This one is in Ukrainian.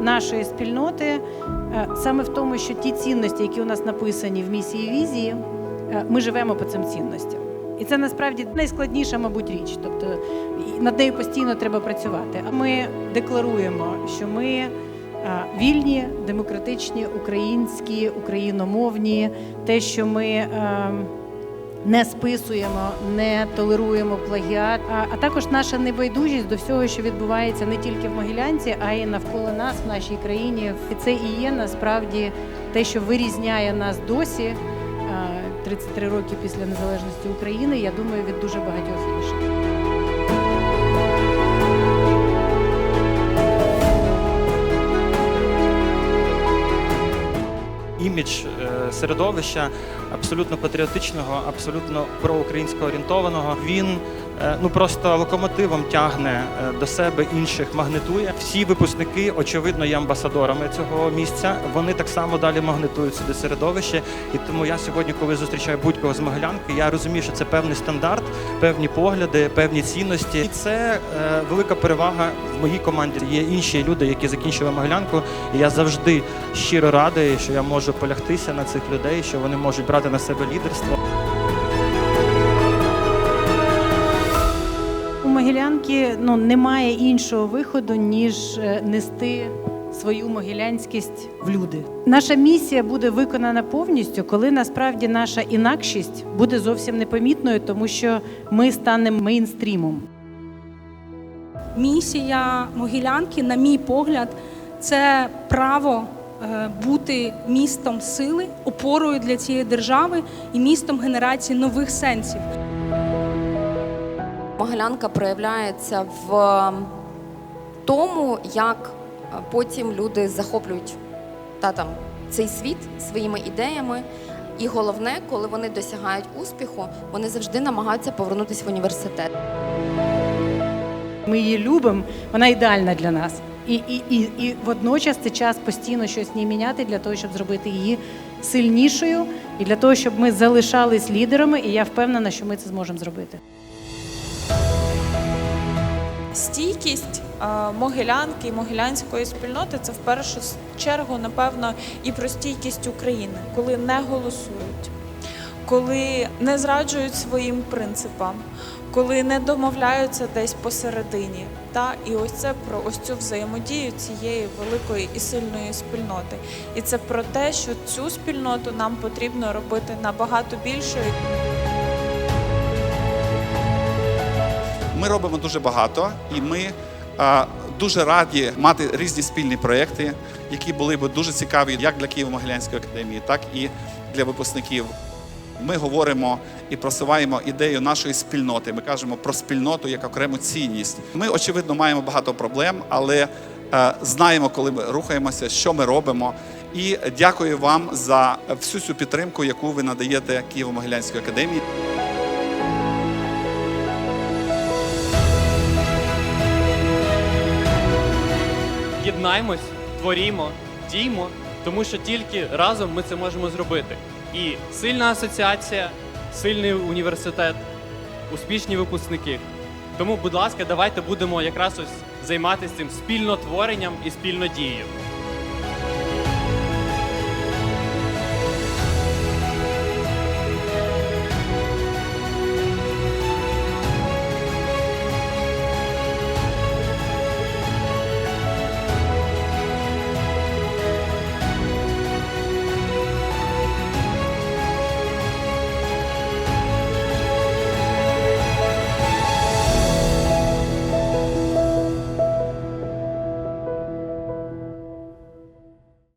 нашої спільноти е, саме в тому, що ті цінності, які у нас написані в місії візії, е, ми живемо по цим цінностям. І це насправді найскладніша, мабуть, річ. Тобто над нею постійно треба працювати. А ми декларуємо, що ми е, вільні, демократичні, українські, україномовні, те, що ми. Не списуємо, не толеруємо плагіат, а, а також наша небайдужість до всього, що відбувається не тільки в Могилянці, а й навколо нас в нашій країні. І це і є насправді те, що вирізняє нас досі, а, 33 роки після незалежності України. Я думаю, від дуже багатьох інших. Імідж е, середовища абсолютно патріотичного, абсолютно проукраїнсько орієнтованого. Він е, ну просто локомотивом тягне е, до себе інших, магнетує. Всі випускники, очевидно, є амбасадорами цього місця. Вони так само далі магнетують сюди середовище. І тому я сьогодні, коли зустрічаю будь-кого з Могилянки, я розумію, що це певний стандарт, певні погляди, певні цінності. І це велика перевага в моїй команді. Є інші люди, які закінчили Могилянку. І я завжди щиро радий, що я можу полягтися на цих людей, що вони можуть брати на себе лідерство. У Могилянки ну, немає іншого виходу, ніж е, нести свою могилянськість в люди. Наша місія буде виконана повністю, коли насправді наша інакшість буде зовсім непомітною, тому що ми станемо мейнстрімом. Місія Могилянки, на мій погляд, це право бути містом сили, опорою для цієї держави і містом генерації нових сенсів. Могилянка проявляється в тому, як е, потім люди захоплюють та там цей світ своїми ідеями. І головне, коли вони досягають успіху, вони завжди намагаються повернутися в університет. Ми її любимо, вона ідеальна для нас. І, і, і, і водночас це час постійно щось ній міняти для того, щоб зробити її сильнішою, і для того, щоб ми залишались лідерами. І я впевнена, що ми це зможемо зробити. Стійкість могилянки і могилянської спільноти це в першу чергу, напевно, і про стійкість України, коли не голосують, коли не зраджують своїм принципам, коли не домовляються десь посередині. Та і ось це про ось цю взаємодію цієї великої і сильної спільноти. І це про те, що цю спільноту нам потрібно робити набагато більшою. Ми робимо дуже багато, і ми а, дуже раді мати різні спільні проєкти, які були б дуже цікаві як для Києво-Могилянської академії, так і для випускників. Ми говоримо і просуваємо ідею нашої спільноти. Ми кажемо про спільноту як окрему цінність. Ми, очевидно, маємо багато проблем, але е, знаємо, коли ми рухаємося, що ми робимо. І дякую вам за всю цю підтримку, яку ви надаєте Києво-Могилянської академії. єднаймось, творімо, діймо, тому що тільки разом ми це можемо зробити. І сильна асоціація, сильний університет, успішні випускники. Тому, будь ласка, давайте будемо якраз ось займатися цим спільнотворенням і спільнодією.